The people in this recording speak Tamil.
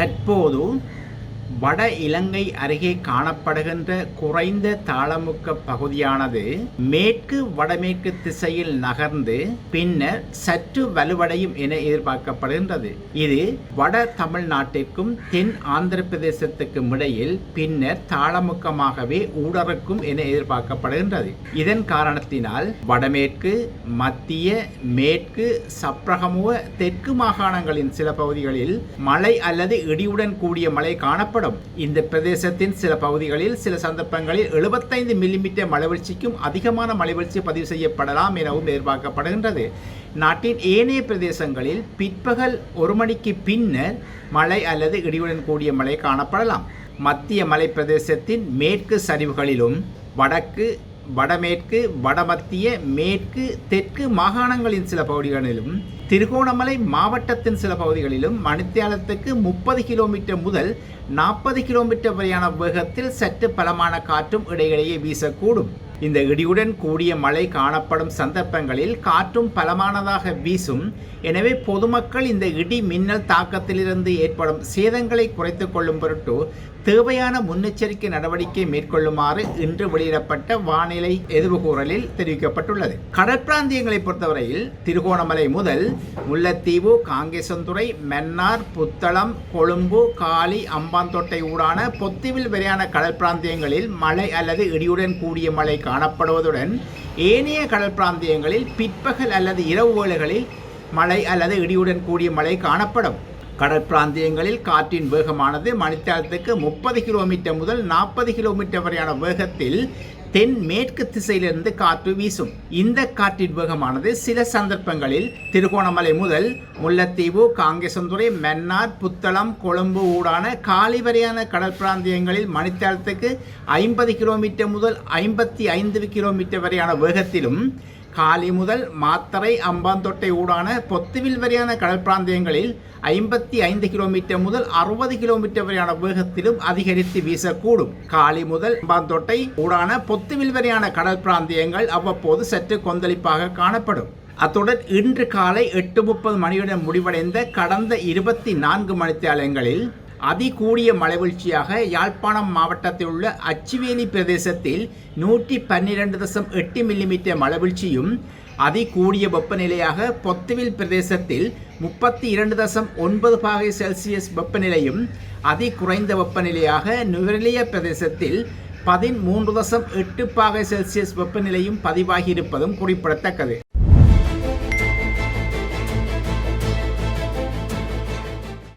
தற்போது வட இலங்கை அருகே காணப்படுகின்ற குறைந்த தாளமுக்க பகுதியானது மேற்கு வடமேற்கு திசையில் நகர்ந்து பின்னர் சற்று வலுவடையும் என எதிர்பார்க்கப்படுகின்றது. இது வட தமிழ்நாட்டிற்கும் தென் ஆந்திர பிரதேசத்துக்கும் இடையில் பின்னர் தாளமுக்கமாகவே ஊடறுக்கும் என எதிர்பார்க்கப்படுகின்றது. இதன் காரணத்தினால் வடமேற்கு மத்திய மேற்கு சப்ரகமுவ தெற்கு மாகாணங்களின் சில பகுதிகளில் மழை அல்லது இடியுடன் கூடிய மழை காணப்படும். இந்த பிரதேசத்தின் சில பகுதிகளில் சில சந்தர்ப்பங்களில் 75 மில்லிமீட்டர் மலைவீழ்ச்சிக்கும் அதிகமான மலைவீழ்ச்சி பதிவு செய்யப்படலாம் எனவும் எதிர்பார்க்கப்படுகின்றது. நாட்டின் ஏனைய பிரதேசங்களில் பிற்பகல் ஒரு மணிக்கு பின்னர் மழை அல்லது இடியுடன் கூடிய மழை காணப்படலாம். மத்திய மலை பிரதேசத்தின் மேற்கு சரிவுகளிலும் வடக்கு வடமேற்கு வடமத்திய மேற்கு தெற்கு மாகாணங்களின் சில பகுதிகளிலும் திருகோணமலை மாவட்டத்தின் சில பகுதிகளிலும் மணித்தியாலத்துக்கு முப்பது கிலோமீட்டர் முதல் நாற்பது கிலோமீட்டர் வரையான வேகத்தில் சற்று பலமான காற்றும் இடையிடையே வீசக்கூடும். இந்த இடியுடன் கூடிய மழை காணப்படும் சந்தர்ப்பங்களில் காற்றும் பலமானதாக வீசும். எனவே பொதுமக்கள் இந்த இடி மின்னல் தாக்கத்திலிருந்து ஏற்படும் சேதங்களை குறைத்து கொள்ளும் பொருட்டு தேவையான முன்னெச்சரிக்கை நடவடிக்கை மேற்கொள்ளுமாறு இன்று வெளியிடப்பட்ட வானிலை எதிர்வுகூறலில் தெரிவிக்கப்பட்டுள்ளது. கடற்பிராந்தியங்களை பொறுத்தவரையில் திருகோணமலை முதல் முல்லைத்தீவு காங்கேசந்துறை மன்னார் புத்தளம் கொழும்பு காலி அம்பாந்தோட்டை ஊடான பொத்திவில் வரையான கடற்பிராந்தியங்களில் மழை அல்லது இடியுடன் கூடிய மழை காணப்படுவதுடன் ஏனைய கடல் பிராந்தியங்களில் பிற்பகல் அல்லது இரவு வேளைகளில் மழை அல்லது இடியுடன் கூடிய மழை காணப்படும். கடற்பிராந்தியங்களில் காற்றின் வேகமானது மணித்தாளத்துக்கு முப்பது கிலோமீட்டர் முதல் நாற்பது கிலோமீட்டர் வரையான வேகத்தில் தென் மேற்கு திசையிலிருந்து காற்று வீசும். இந்த காற்றின் வேகமானது சில சந்தர்ப்பங்களில் திருகோணமலை முதல் முல்லைத்தீவு காங்கேசந்துறை மன்னார் புத்தளம் கொழும்பு ஊடான காலிவரையான வரையான கடல் பிராந்தியங்களில் மணித்தாளத்துக்கு ஐம்பது கிலோமீட்டர் முதல் ஐம்பத்தி ஐந்து கிலோமீட்டர் வரையான வேகத்திலும் காலி முதல் மாத்தரை அம்பாந்தொட்டை ஊடான பொத்துவில் வரையான கடல் பிராந்தியங்களில் ஐம்பத்தி ஐந்து கிலோமீட்டர் முதல் அறுபது கிலோமீட்டர் வரையான வேகத்திலும் அதிகரித்து வீசக்கூடும். காலி முதல் அம்பாந்தொட்டை ஊடான பொத்துவில் வரையான கடல் பிராந்தியங்கள் அவ்வப்போது சற்று கொந்தளிப்பாக காணப்படும். அத்துடன் இன்று காலை எட்டு முப்பது மணியுடன் முடிவடைந்த கடந்த இருபத்தி நான்கு மணித்தியாலயங்களில் அதிகூடிய மலைவீழ்ச்சியாக யாழ்ப்பாணம் மாவட்டத்தில் உள்ள அச்சுவேலி பிரதேசத்தில் நூற்றி பன்னிரண்டு தசம் எட்டு மில்லிமீட்டர் மழைவீழ்ச்சியும் அதிகூடிய வெப்பநிலையாக பொத்துவில் பிரதேசத்தில் முப்பத்தி இரண்டு தசம் ஒன்பது பாகை செல்சியஸ் வெப்பநிலையும் அதி குறைந்த வெப்பநிலையாக நுவரலிய பிரதேசத்தில் பதிமூன்று தசம் எட்டு பாகை செல்சியஸ் வெப்பநிலையும் பதிவாகியிருப்பதும் குறிப்பிடத்தக்கது.